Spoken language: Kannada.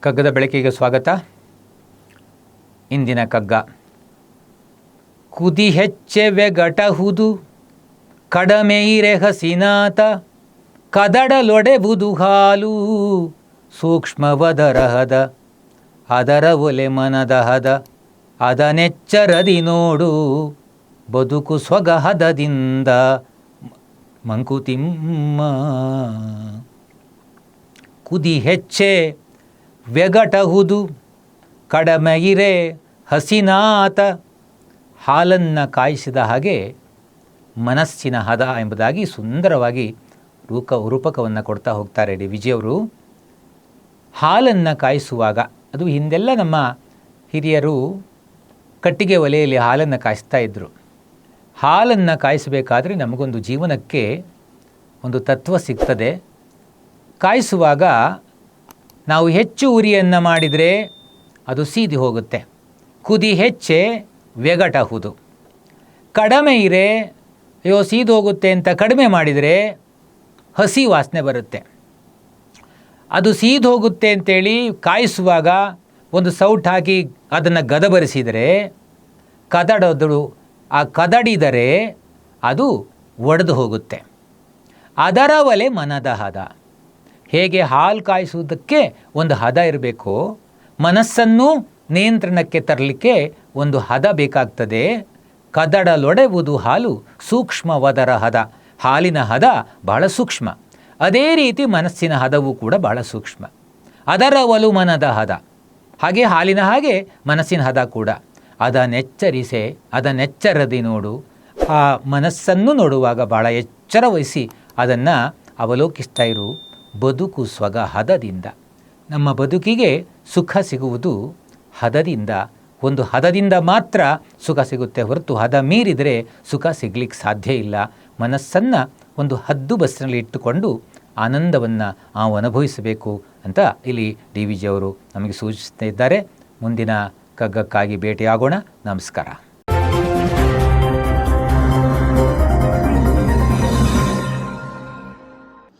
ಕಗ್ಗದ ಬೆಳಕಿಗೆ ಸ್ವಾಗತ. ಇಂದಿನ ಕಗ್ಗ. ಕುದಿ ಹೆಚ್ಚೆ ವೆಗಟಹುದು ಕಡಮೆಯಿರೆ ಹಸಿನಾತ ಕದಡಲೊಡೆಬುದು ಹಾಲು ಸೂಕ್ಷ್ಮವದರಹದ ಅದರ ಒಲೆ ಮನದಹದ ಅದನೆಚ್ಚರದಿ ನೋಡು, ಬದುಕು ಸ್ವಗಹದದಿಂದ, ಮಂಕುತಿಮ್ಮ. ಕುದಿ ಹೆಚ್ಚೆ ವ್ಯಗಟಹುದು ಕಡಮೆಯಿರೆ ಹಸಿನಾತ, ಹಾಲನ್ನು ಕಾಯಿಸಿದ ಹಾಗೆ ಮನಸ್ಸಿನ ಹದ ಎಂಬುದಾಗಿ ಸುಂದರವಾಗಿ ರೂಪ, ರೂಪಕವನ್ನು ಕೊಡ್ತಾ ಹೋಗ್ತಾರೆ ಡಿ. ವಿಜಯವರು ಹಾಲನ್ನು ಕಾಯಿಸುವಾಗ, ಅದು ಹಿಂದೆಲ್ಲ ನಮ್ಮ ಹಿರಿಯರು ಕಟ್ಟಿಗೆ ಒಲೆಯಲ್ಲಿ ಹಾಲನ್ನು ಕಾಯಿಸ್ತಾ ಇದ್ದರು ಹಾಲನ್ನು ಕಾಯಿಸಬೇಕಾದ್ರೆ ನಮಗೊಂದು ಜೀವನಕ್ಕೆ ಒಂದು ತತ್ವ ಸಿಗ್ತದೆ. ಕಾಯಿಸುವಾಗ ನಾವು ಹೆಚ್ಚು ಉರಿಯನ್ನು ಮಾಡಿದರೆ ಅದು ಸೀದಿ ಹೋಗುತ್ತೆ. ಕುದಿ ಹೆಚ್ಚೆ ವ್ಯಗಟಹುದು. ಕಡಿಮೆ ಇರೆ, ಅಯ್ಯೋ, ಸೀದು ಹೋಗುತ್ತೆ ಅಂತ ಕಡಿಮೆ ಮಾಡಿದರೆ ಹಸಿ ವಾಸನೆ ಬರುತ್ತೆ. ಅದು ಸೀದು ಹೋಗುತ್ತೆ ಅಂತೇಳಿ ಕಾಯಿಸುವಾಗ ಒಂದು ಸೌಟ್ ಹಾಕಿ ಅದನ್ನು ಗದಬರಿಸಿದರೆ, ಕದಡದಳು, ಆ ಕದಡಿದರೆ ಅದು ಒಡೆದು ಹೋಗುತ್ತೆ. ಅದರ ಒಲೆ ಮನದ ಹದ ಹೇಗೆ ಹಾಲು ಕಾಯಿಸುವುದಕ್ಕೆ ಒಂದು ಹದ ಇರಬೇಕು? ಮನಸ್ಸನ್ನು ನಿಯಂತ್ರಣಕ್ಕೆ ತರಲಿಕ್ಕೆ ಒಂದು ಹದ ಬೇಕಾಗ್ತದೆ. ಕದಡಲೊಡೆವುದು ಹಾಲು ಸೂಕ್ಷ್ಮವದರ ಹದ. ಹಾಲಿನ ಹದ ಬಹಳ ಸೂಕ್ಷ್ಮ. ಅದೇ ರೀತಿ ಮನಸ್ಸಿನ ಹದವು ಕೂಡ ಬಹಳ ಸೂಕ್ಷ್ಮ. ಅದರ ಒಲುಮನದ ಹದ. ಹಾಗೆ ಹಾಲಿನ ಹಾಗೆ ಮನಸ್ಸಿನ ಹದ ಕೂಡ. ಅದನ್ನೆಚ್ಚರಿಸೆ ಅದನ್ನೆಚ್ಚರದಿ ನೋಡು. ಆ ಮನಸ್ಸನ್ನು ನೋಡುವಾಗ ಭಾಳ ಎಚ್ಚರ ವಹಿಸಿ ಅದನ್ನು ಅವಲೋಕಿಸ್ತಾ ಇರು. ಬದುಕು ಸ್ವಗ ಹದದಿಂದ ನಮ್ಮ ಬದುಕಿಗೆ ಸುಖ ಸಿಗುವುದು ಹದದಿಂದ. ಒಂದು ಹದದಿಂದ ಮಾತ್ರ ಸುಖ ಸಿಗುತ್ತೆ ಹೊರತು ಹದ ಮೀರಿದರೆ ಸುಖ ಸಿಗ್ಲಿಕ್ಕೆ ಸಾಧ್ಯ ಇಲ್ಲ. ಮನಸ್ಸನ್ನು ಒಂದು ಹದ್ದು ಬಸ್ಸಿನಲ್ಲಿ ಇಟ್ಟುಕೊಂಡು ಆನಂದವನ್ನು ನಾವು ಅನುಭವಿಸಬೇಕು ಅಂತ ಇಲ್ಲಿ ಡಿ ವಿ ಜಿಯವರು ನಮಗೆ ಸೂಚಿಸ್ತಾ ಇದ್ದಾರೆ. ಮುಂದಿನ ಕಗ್ಗಕ್ಕಾಗಿ ಭೇಟಿಯಾಗೋಣ. ನಮಸ್ಕಾರ.